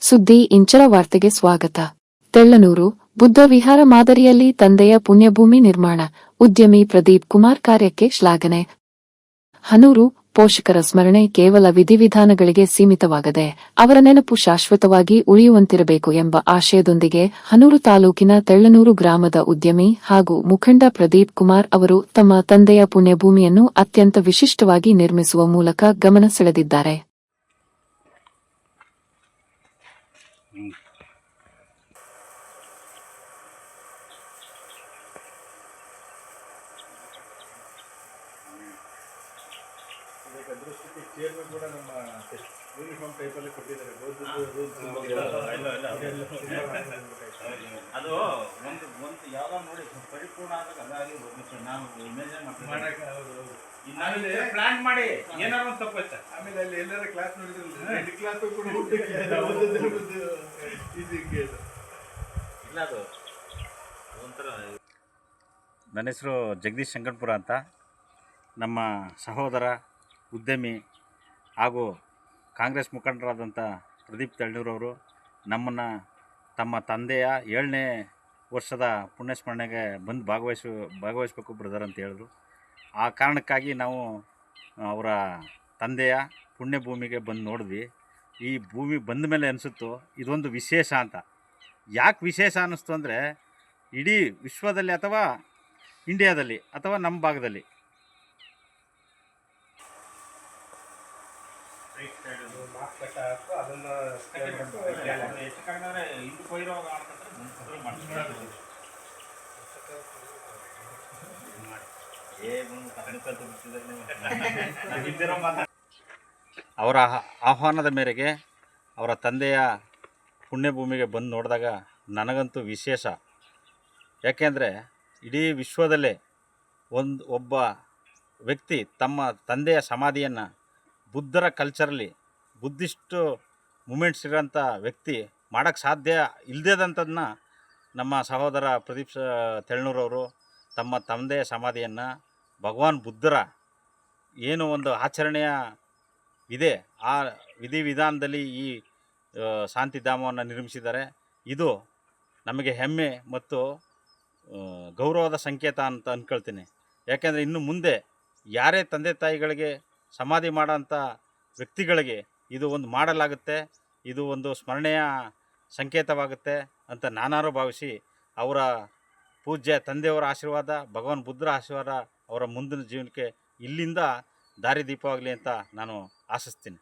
ಸುದ್ದಿ ಇಂಚರ ವಾರ್ತೆಗೆ ಸ್ವಾಗತ. ತೆಳ್ಳನೂರು, ಬುದ್ಧ ವಿಹಾರ ಮಾದರಿಯಲ್ಲಿ ತಂದೆಯ ಪುಣ್ಯಭೂಮಿ ನಿರ್ಮಾಣ, ಉದ್ಯಮಿ ಪ್ರದೀಪ್ ಕುಮಾರ್ ಕಾರ್ಯಕ್ಕೆ ಶ್ಲಾಘನೆ. ಹನೂರು, ಪೋಷಕರ ಸ್ಮರಣೆ ಕೇವಲ ವಿಧಿವಿಧಾನಗಳಿಗೆ ಸೀಮಿತವಾಗದೆ, ಅವರ ನೆನಪು ಶಾಶ್ವತವಾಗಿ ಉಳಿಯುವಂತಿರಬೇಕು ಎಂಬ ಆಶಯದೊಂದಿಗೆ ಹನೂರು ತಾಲೂಕಿನ ತೆಳ್ಳನೂರು ಗ್ರಾಮದ ಉದ್ಯಮಿ ಹಾಗೂ ಮುಖಂಡ ಪ್ರದೀಪ್ ಕುಮಾರ್ ಅವರು ತಮ್ಮ ತಂದೆಯ ಪುಣ್ಯಭೂಮಿಯನ್ನು ಅತ್ಯಂತ ವಿಶಿಷ್ಟವಾಗಿ ನಿರ್ಮಿಸುವ ಮೂಲಕ ಗಮನ ಸೆಳೆದಿದ್ದಾರೆ. ಇದಕ್ಕೆ ಅದೃಷ್ಟಕ್ಕೆ ಚೇರ್ಮನ್ ಕೂಡ ನಮ್ಮ ಯೂನಿಫಾರ್ಮ್ ಟೈಪಲ್ಲಿ ಕೊಟ್ಟಿದ್ದಾರೆ. ಅದು ಒಂದು ಒಂದು ಯಾವ್ದೋ ನೋಡಿ ಪರಿಪೂರ್ಣ ಆದಾಗ ಅದಾಗಿ ಹೋಗುತ್ತೆ ನಾವು ಇಮೇಜೇ ಮಾಡ್ತೀವಿ ಪ್ಲಾನ್ ಮಾಡಿ ಏನಾರು ಒಂದು ತಪ್ಪೈತೆ ಆಮೇಲೆ ಅಲ್ಲಿ ಎಲ್ಲರ ಕ್ಲಾಸ್ ನೋಡಿದ್ರಲ್ಲ ಕ್ಲಾಸ್ ಕೂಡ ಇದಕ್ಕೆ ಇದು. ಇಲ್ಲ ಅದು. ಒಂಥರ ನನ್ನ ಹೆಸರು ಜಗದೀಶ್ ಶಂಕರ್ಪುರ ಅಂತ. ನಮ್ಮ ಸಹೋದರ ಉದ್ಯಮಿ ಹಾಗೂ ಕಾಂಗ್ರೆಸ್ ಮುಖಂಡರಾದಂಥ ಪ್ರದೀಪ್ ತಳ್ಳೂರವರು ನಮ್ಮನ್ನು ತಮ್ಮ ತಂದೆಯ ಏಳನೇ ವರ್ಷದ ಪುಣ್ಯಸ್ಮರಣೆಗೆ ಬಂದು ಭಾಗವಹಿಸ ಭಾಗವಹಿಸ್ಬೇಕು ಬ್ರದರ್ ಅಂತ ಹೇಳಿದ್ರು. ಆ ಕಾರಣಕ್ಕಾಗಿ ನಾವು ಅವರ ತಂದೆಯ ಪುಣ್ಯಭೂಮಿಗೆ ಬಂದು ನೋಡಿದ್ವಿ. ಈ ಭೂಮಿ ಬಂದ ಮೇಲೆ ಅನಿಸುತ್ತೋ, ಇದೊಂದು ವಿಶೇಷ ಅಂತ. ಯಾಕೆ ವಿಶೇಷ ಅನ್ನಿಸ್ತು ಅಂದರೆ, ಇಡೀ ವಿಶ್ವದಲ್ಲಿ ಅಥವಾ ಇಂಡಿಯಾದಲ್ಲಿ ಅಥವಾ ನಮ್ಮ ಭಾಗದಲ್ಲಿ ಅವರ ಆಹ್- ಆಹ್ವಾನದ ಮೇರೆಗೆ ಅವರ ತಂದೆಯ ಪುಣ್ಯಭೂಮಿಗೆ ಬಂದು ನೋಡಿದಾಗ ನನಗಂತೂ ವಿಶೇಷ. ಯಾಕೆಂದರೆ ಇಡೀ ವಿಶ್ವದಲ್ಲೇ ಒಂದು ಒಬ್ಬ ವ್ಯಕ್ತಿ ತಮ್ಮ ತಂದೆಯ ಸಮಾಧಿಯನ್ನು ಬುದ್ಧರ ಕಲ್ಚರಲ್ಲಿ ಬುದ್ಧಿಸ್ಟ್ ಮೂಮೆಂಟ್ಸ್ ಇರೋಂಥ ವ್ಯಕ್ತಿ ಮಾಡೋಕ್ಕೆ ಸಾಧ್ಯ ಇಲ್ಲದೇದಂಥದನ್ನ ನಮ್ಮ ಸಹೋದರ ಪ್ರದೀಪ್ ತೆಳ್ನೂರವರು ತಮ್ಮ ತಂದೆಯ ಸಮಾಧಿಯನ್ನು ಭಗವಾನ್ ಬುದ್ಧರ ಏನು ಒಂದು ಆಚರಣೆಯ ಇದೆ, ಆ ವಿಧಿವಿಧಾನದಲ್ಲಿ ಈ ಶಾಂತಿಧಾಮವನ್ನು ನಿರ್ಮಿಸಿದ್ದಾರೆ. ಇದು ನಮಗೆ ಹೆಮ್ಮೆ ಮತ್ತು ಗೌರವದ ಸಂಕೇತ ಅಂತ ಅಂದ್ಕೊಳ್ತೀನಿ ಯಾಕೆಂದರೆ ಇನ್ನು ಮುಂದೆ ಯಾರೇ ತಂದೆ ತಾಯಿಗಳಿಗೆ ಸಮಾಧಿ ಮಾಡೋಂಥ ವ್ಯಕ್ತಿಗಳಿಗೆ ಇದು ಒಂದು ಮಾಡಲಾಗುತ್ತೆ, ಇದು ಒಂದು ಸ್ಮರಣೆಯ ಸಂಕೇತವಾಗುತ್ತೆ ಅಂತ ನಾನಾರು ಭಾವಿಸಿ ಅವರ ಪೂಜ್ಯ ತಂದೆಯವರ ಆಶೀರ್ವಾದ, ಭಗವಾನ್ ಬುದ್ಧರ ಆಶೀರ್ವಾದ ಅವರ ಮುಂದಿನ ಜೀವನಕ್ಕೆ ಇಲ್ಲಿಂದ ದಾರಿದೀಪವಾಗಲಿ ಅಂತ ನಾನು ಆಶಿಸ್ತೀನಿ.